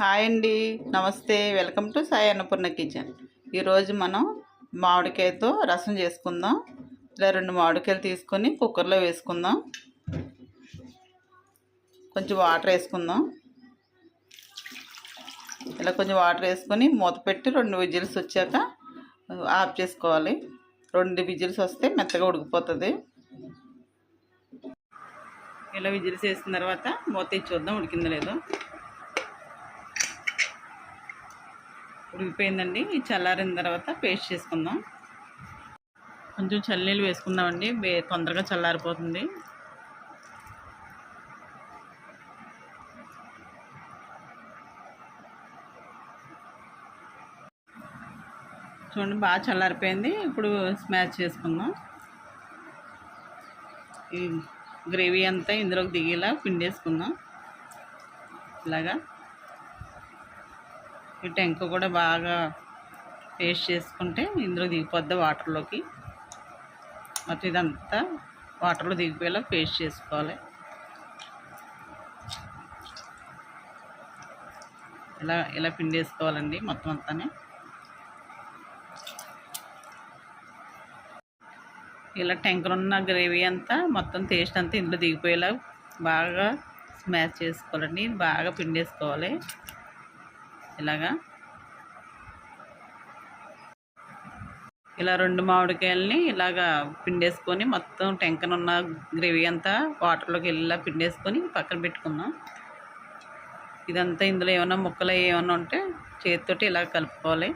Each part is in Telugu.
హాయ్ అండి. నమస్తే. Welcome to Sai Annapurna kitchen. ఈరోజు మనం మామిడికాయతో రసం చేసుకుందాం. ఇలా రెండు మామిడికాయలు తీసుకొని కుక్కర్లో వేసుకుందాం. కొంచెం వాటర్ వేసుకుందాం. ఇలా కొంచెం వాటర్ వేసుకొని మూత పెట్టి రెండు విజిల్స్ వచ్చాక ఆఫ్ చేసుకోవాలి. రెండు విజిల్స్ వస్తే మెత్తగా ఉడికిపోతుంది. ఇలా విజిల్స్ వేసిన తర్వాత మూత ఇచ్చి చూద్దాం. ఉడికిందో లేదో? ఉడికిపోయిందండి. చల్లారిన తర్వాత పేస్ట్ చేసుకుందాం. కొంచెం చల్లీలు వేసుకుందామండి. తొందరగా చల్లారిపోతుంది. చూడండి బాగా చల్లారిపోయింది. ఇప్పుడు స్మాష్ చేసుకుందాం. ఈ గ్రేవీ అంతా ఇందులోకి దిగేలా పిండేసుకుందాం. ఇలాగా. ఈ టెంక కూడా బాగా పేస్ట్ చేసుకుంటే ఇందులో దిగిపోద్ది వాటర్లోకి. మొత్తం ఇదంతా వాటర్లో దిగిపోయేలా పేస్ట్ చేసుకోవాలి. ఇలా ఇలా పిండేసుకోవాలండి మొత్తం అంతానే. ఇలా టెంకర్ ఉన్న గ్రేవీ అంతా మొత్తం టేస్ట్ అంతా ఇందులో దిగిపోయేలా బాగా స్మాష్ చేసుకోవాలండి. బాగా పిండేసుకోవాలి. ఇలాగా. ఇలా రెండు మామిడికాయలని ఇలాగా పిండేసుకొని మొత్తం టెంకనున్న గ్రేవీ అంతా వాటర్లోకి ఇలా పిండేసుకొని పక్కన పెట్టుకుందాం. ఇదంతా ఇందులో ఏమైనా ముక్కలు ఏమైనా ఉంటే చేతితోటి ఇలా కలుపుకోవాలి.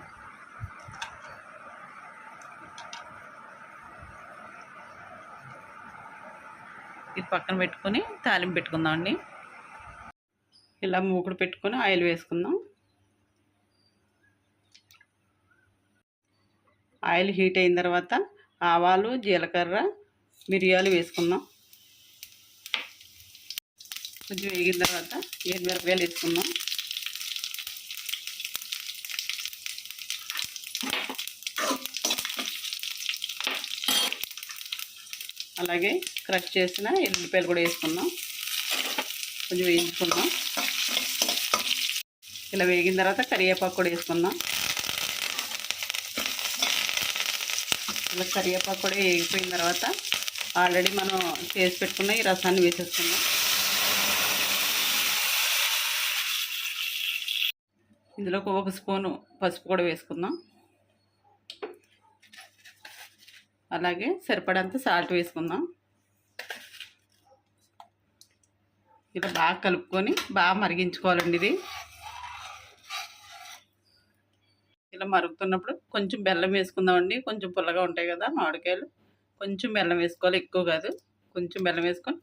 ఇది పక్కన పెట్టుకొని తాలింపు పెట్టుకుందామండి. ఇలా మూకుడు పెట్టుకొని ఆయిల్ వేసుకుందాం. ఆయిల్ హీట్ అయిన తర్వాత ఆవాలు జీలకర్ర మిరియాలు వేసుకుందాం. కొంచెం వేగిన తర్వాత మిరపకాయలు వేసుకుందాం. అలాగే క్రష్ చేసిన ఎల్లిపాయలు కూడా వేసుకుందాం. కొంచెం వేయించుకుందాం. ఇలా వేగిన తర్వాత కరివేపాకు కూడా వేసుకుందాం. ఇలా కరివేపాకు కూడా వేగిపోయిన తర్వాత ఆల్రెడీ మనం చేసి పెట్టుకున్న ఈ రసాన్ని వేసేసుకుందాం. ఇందులో ఒక స్పూను పసుపు కూడా వేసుకుందాం. అలాగే సరిపడంత సాల్ట్ వేసుకుందాం. ఇలా బాగా కలుపుకొని బాగా మరిగించుకోవాలండి ఇది. ఇలా మరుగుతున్నప్పుడు కొంచెం బెల్లం వేసుకుందామండి. కొంచెం పుల్లగా ఉంటాయి కదా మామిడికాయలు. కొంచెం బెల్లం వేసుకోవాలి. ఎక్కువ కాదు. కొంచెం బెల్లం వేసుకొని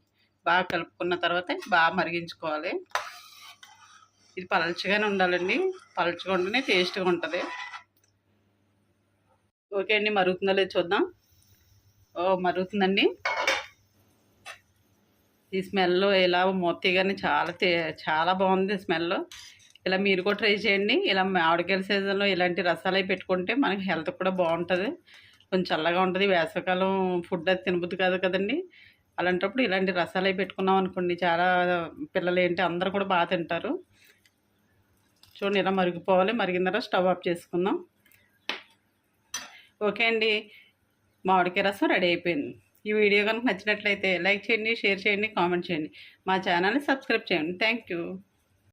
బాగా కలుపుకున్న తర్వాత బాగా మరిగించుకోవాలి. ఇది పలచగానే ఉండాలండి. పలచగా ఉంటేనే టేస్ట్గా ఉంటుంది. ఓకే అండి. మరుగుతుందో లేదు చూద్దాం. ఓ మరుగుతుందండి. ఈ స్మెల్ ఎలా కానీ చాలా తే- చాలా బాగుంది స్మెల్. ఇలా మీరు కూడా ట్రై చేయండి. ఇలా మామిడికాయల సీజన్లో ఇలాంటి రసాలు పెట్టుకుంటే మనకి హెల్త్ కూడా బాగుంటుంది. కొంచెం చల్లగా ఉంటుంది. వేసవికాలం ఫుడ్ అది తినబుద్ది కాదు కదండి. అలాంటప్పుడు ఇలాంటి రసాలు పెట్టుకున్నాం అనుకోండి చాలా పిల్లలు ఏంటి అందరూ కూడా బాగా తింటారు. చూడండి ఇలా మరిగిపోవాలి. మరిగిన తర్వాత స్టవ్ ఆఫ్ చేసుకుందాం. ఓకే అండి. మామిడికాయ రసం రెడీ అయిపోయింది. ఈ వీడియో కనుక నచ్చినట్లయితే లైక్ చేయండి షేర్ చేయండి కామెంట్ చేయండి. మా ఛానల్ని సబ్స్క్రైబ్ చేయండి. Thank you